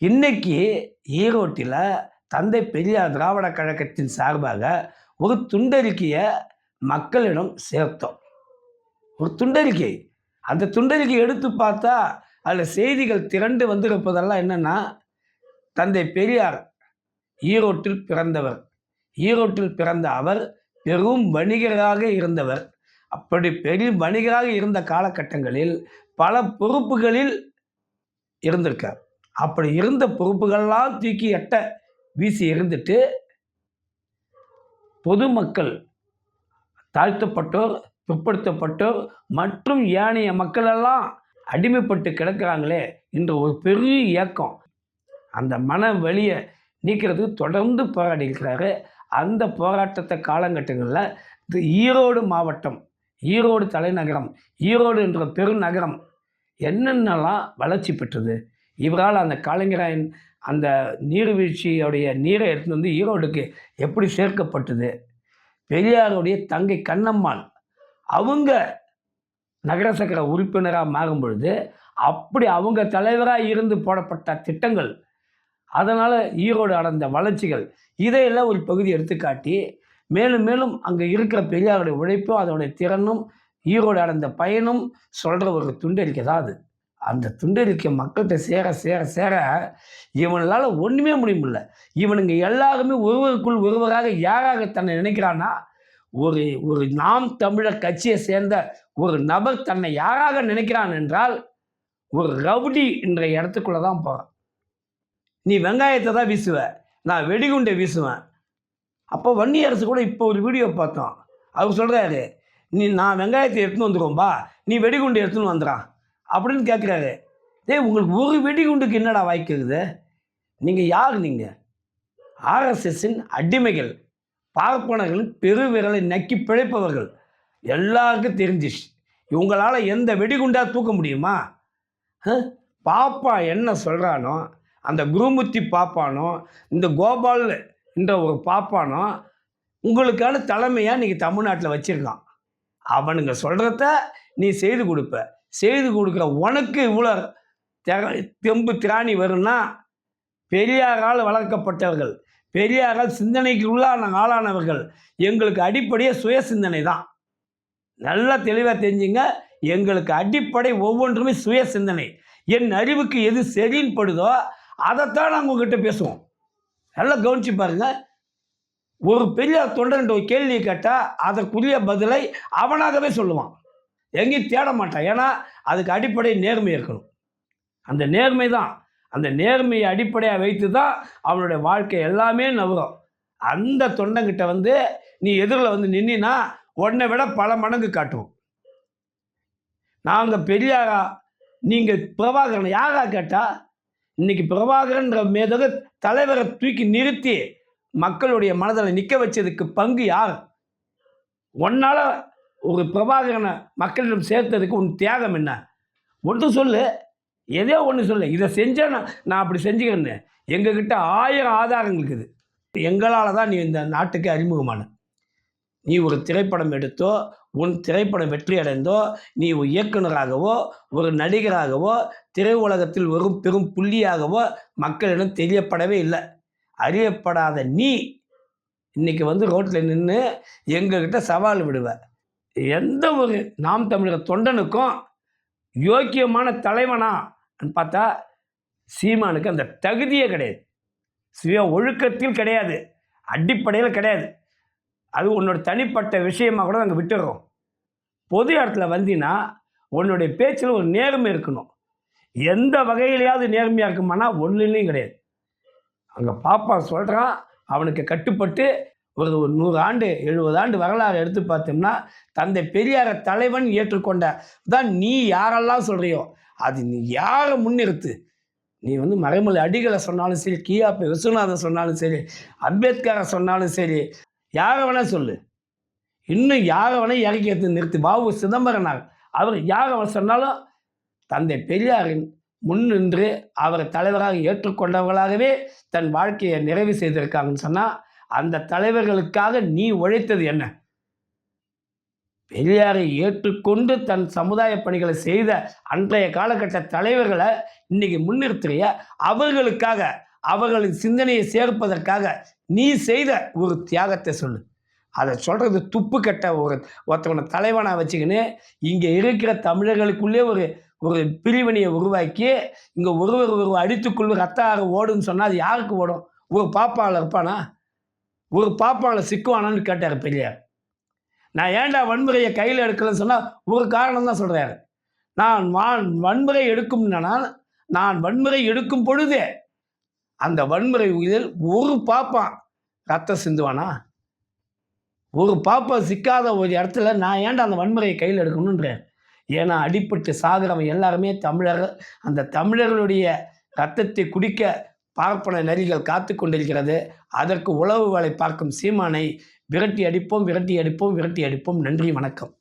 இன்னைக்கு ஈரோட்டில் தந்தை பெரியார் திராவிட கழகத்தின் சார்பாக ஒரு துண்டறிக்கையை மக்களிடம் சேர்த்தோம். ஒரு துண்டறிக்கை. அந்த துண்டறிக்கை எடுத்து பார்த்தா அதில் செய்திகள் திரண்டு வந்திருப்பதெல்லாம் என்னென்னா தந்தை பெரியார் ஈரோட்டில் பிறந்தவர். ஈரோட்டில் பிறந்த அவர் பெரும் வணிகராக இருந்தவர். அப்படி பெரும் வணிகராக இருந்த காலகட்டங்களில் பல பொறுப்புகளில் இருந்திருக்கார். அப்படி இருந்த பொறுப்புகள்லாம் தூக்கி எட்ட வீசி இருந்துட்டு பொதுமக்கள் தாழ்த்தப்பட்டோர் பிற்படுத்தப்பட்டோர் மற்றும் ஏனைய மக்களெல்லாம் அடிமைப்பட்டு கிடக்கிறாங்களே என்ற ஒரு பெரிய இயக்கம் அந்த மன வழியை நீக்கிறதுக்கு தொடர்ந்து போராடி இருக்கிறாரு அந்த போராட்டத்தை காலகட்டங்களில் இது ஈரோடு மாவட்டம் ஈரோடு தலைநகரம் ஈரோடு என்ற பெருநகரம் என்னென்னலாம் வளர்ச்சி பெற்றது? இவரால் அந்த கலைஞரின் அந்த நீர்வீழ்ச்சியுடைய நீரை எடுத்துட்டு வந்து ஈரோடுக்கு எப்படி சேர்க்கப்பட்டது? பெரியாருடைய தங்கை கண்ணம்மாள் அவங்க நகர சக்கர உறுப்பினராக மாறும் பொழுது அப்படி அவங்க தலைவராக இருந்து போடப்பட்ட திட்டங்கள் அதனால் ஈரோடு அடைந்த வளர்ச்சிகள் இதையெல்லாம் ஒரு பகுதி எடுத்துக்காட்டி மேலும் மேலும் அங்கே இருக்கிற பெரியாருடைய உழைப்பும் அதனுடைய திறனும் ஈரோடு அடைந்த பயனும் சொல்கிற ஒரு துண்டறிக்கை தான் அது அந்த துண்டறிக்கை மக்கள்கிட்ட சேர சேர சேர இவனால் ஒன்றுமே முடியல. இவனுங்க எல்லாருமே ஒருவருக்குள் ஒருவராக யாராக தன்னை நினைக்கிறான்னா ஒரு ஒரு நாம் தமிழர் கட்சியை சேர்ந்த ஒரு நபர் தன்னை யாராக நினைக்கிறான் என்றால் ஒரு ரவுடி என்ற இடத்துக்குள்ளே தான் போகிறான் நீ வெங்காயத்தை தான் வீசுவ நான் வெடிகுண்டை வீசுவேன். அப்போ வன்னி அரசு கூட இப்போ ஒரு வீடியோ பார்த்தோம். அவர் சொல்கிறாரு நீ நான் வெங்காயத்தை எடுத்துன்னு வந்துடுவோம்பா நீ வெடிகுண்டு எடுத்துன்னு வந்துடான் அப்படின்னு கேட்குறாரு. டேய் உங்களுக்கு ஒரு வெடிகுண்டுக்கு என்னடா வாய்க்குது நீங்கள் யார் நீங்கள் ஆர்எஸ்எஸ்ஸின் அடிமைகள் பார்ப்பனர்களின் பெருவிரலை நக்கி பிழைப்பவர்கள். எல்லாருக்கும் தெரிஞ்சிச்சு. இவங்களால் எந்த வெடிகுண்டாக தூக்க முடியுமா? பாப்பா என்ன சொல்கிறானோ அந்த குருமுத்தி பாப்பானோ இந்த கோபால் என்ற ஒரு பாப்பானோ உங்களுக்கான தலைமையாக நீங்கள் தமிழ்நாட்டில் வச்சுருக்கான். அவனுங்க சொல்கிறத நீ செய்து கொடுப்ப. செய்து கொடுக்குற உனக்கு இவ்வளோ தெம்பு திராணி வரும்னா பெரியாரால் வளர்க்கப்பட்டவர்கள் பெரியாரால் சிந்தனைக்கு உள்ளான ஆளானவர்கள் எங்களுக்கு அடிப்படையே சுய சிந்தனை தான். நல்லா தெளிவாக தெரிஞ்சுங்க எங்களுக்கு அடிப்படை ஒவ்வொன்றுமே சுய சிந்தனை என் அறிவுக்கு எது சரின்னு படுதோ அதைத்தான் நாங்கள் உங்ககிட்ட பேசுவோம். நல்லா கவனிச்சு பாருங்கள் ஒரு பெரியார் தொண்டர்கிட்ட ஒரு கேள்வியை கேட்டால் அதற்குரிய பதிலை அவனாகவே சொல்லுவான். எங்கேயும் தேட மாட்டான். ஏன்னா அதுக்கு அடிப்படை நேர்மை இருக்கணும். அந்த நேர்மை தான். அந்த நேர்மையை அடிப்படையாக வைத்து தான் அவனுடைய வாழ்க்கை எல்லாமே நவரும். அந்த தொண்டங்கிட்ட வந்து நீ எதிரில் வந்து நின்னா உன்னை விட பல மடங்கு காட்டுவோம். நாங்கள் பெரியாரா நீங்கள் பிரபாகரன். யாரா கேட்டால் இன்னைக்கு பிரபாகரன்ற மேதக தலைவரை தூக்கி நிறுத்தி மக்களுடைய மனதில் நிற்க வச்சதுக்கு பங்கு யார்? உன்னால் ஒரு பிரபாகரனை மக்களிடம் சேர்த்ததுக்கு உன் தியாகம் என்ன? ஒன்று சொல்லு. எதையோ ஒன்று சொல்லு. இதை செஞ்சேன் நான் நான் அப்படி செஞ்சுக்கிறேன்னு. எங்ககிட்ட ஆயிரம் ஆதாரங்கள் இருக்குது. எங்களால் தான் நீ இந்த நாட்டுக்கு அறிமுகமான. நீ ஒரு திரைப்படம் எடுத்தோ உன் திரைப்படம் வெற்றி அடைந்தோ நீ ஒரு இயக்குனராகவோ ஒரு நடிகராகவோ திரையுலகத்தில் ஒரு பெரும் புள்ளியாகவோ மக்களிடம் தெரியப்படவே இல்லை. அறியப்படாத நீ இன்றைக்கி வந்து ரோட்டில் நின்று எங்ககிட்ட சவால் விடுவ. எந்த ஒரு நாம் தமிழர் தொண்டனுக்கும் யோக்கியமான தலைவனா பார்த்தா சீமானுக்கு அந்த தகுதியே கிடையாது. சுய ஒழுக்கத்தில் கிடையாது. அடிப்படையில் கிடையாது. அது உன்னோட தனிப்பட்ட விஷயமாக கூட நாங்கள் விட்டுடுறோம் பொது இடத்துல வந்தீங்கன்னா உன்னுடைய பேச்சில் ஒரு நேர்மை இருக்கணும். எந்த வகையிலையாவது நேர்மையாக இருக்குமானா ஒன்றுலையும் கிடையாது. அங்கே பாப்பா சொல்கிறான் அவனுக்கு கட்டுப்பட்டு ஒரு ஒரு நூறு ஆண்டு எழுபது ஆண்டு வரலாறு எடுத்து பார்த்தோம்னா தந்தை பெரியார தலைவன் ஏற்றுக்கொண்ட தான் நீ யாரெல்லாம் சொல்கிறியோ அது நீ யாரை முன்னிறுத்து? நீ வந்து மறைமலை அடிகளை சொன்னாலும் சரி கியாபி விஸ்வநாதன் சொன்னாலும் சரி அம்பேத்கரை சொன்னாலும் சரி யாரை வேணா சொல்லு. இன்னும் யாரை வேணா இறக்கி எடுத்து நிறுத்து. பாபு சிதம்பரனார் அவர் யாரை சொன்னாலும் தந்தை பெரியாரின் முன் நின்று அவரை தலைவராக ஏற்றுக்கொண்டவர்களாகவே தன் வாழ்க்கையை நிறைவு செய்திருக்காங்கன்னு சொன்னால் அந்த தலைவர்களுக்காக நீ உழைத்தது என்ன? பெரியாரை ஏற்றுக்கொண்டு தன் சமுதாய பணிகளை செய்த அன்றைய காலகட்ட தலைவர்களை இன்னைக்கு முன்னிறுத்துறிய? அவர்களுக்காக அவர்களின் சிந்தனையை சேர்ப்பதற்காக நீ செய்த ஒரு தியாகத்தை சொல்லு. அதை சொல்கிறது துப்பு கட்ட ஒரு ஒருத்தவனை தலைவனாக வச்சுக்கின்னு இங்கே இருக்கிற தமிழர்களுக்குள்ளே ஒரு ஒரு பிரிவினையை உருவாக்கி இங்கே ஒருவர் ஒருவர் அடித்துக்குள்ள ரத்த ஆறு ஓடுன்னு சொன்னால் அது யாருக்கு ஓடும்? ஒரு பாப்பாவில் இருப்பானா? ஒரு பாப்பாவில் சிக்குவானான்னு கேட்டார் பெரியார். நான் ஏன்டா வன்முறையை கையில் எடுக்கலன்னு சொன்னால் ஒரு காரணம் தான் சொல்கிறாரு நான் வான் வன்முறை எடுக்கும்னா நான் வன்முறை எடுக்கும் பொழுதே அந்த வன்முறை இதில் ஒரு பாப்பான் ரத்தம் சிந்துவானா? ஒரு பாப்பா சிக்காத ஒரு இடத்துல நான் ஏன்டா அந்த வன்முறையை கையில் எடுக்கணுன்றேன் ஏன்னா அடிப்பட்டு சாகிறவன் எல்லாருமே தமிழர்கள். அந்த தமிழர்களுடைய ரத்தத்தை குடிக்க பார்ப்பன நரிகள் காத்து கொண்டிருக்கிறது அதற்கு உளவு வேலை பார்க்கும் சீமானை விரட்டி அடிப்போம் விரட்டி அடிப்போம் விரட்டி அடிப்போம். நன்றி வணக்கம்.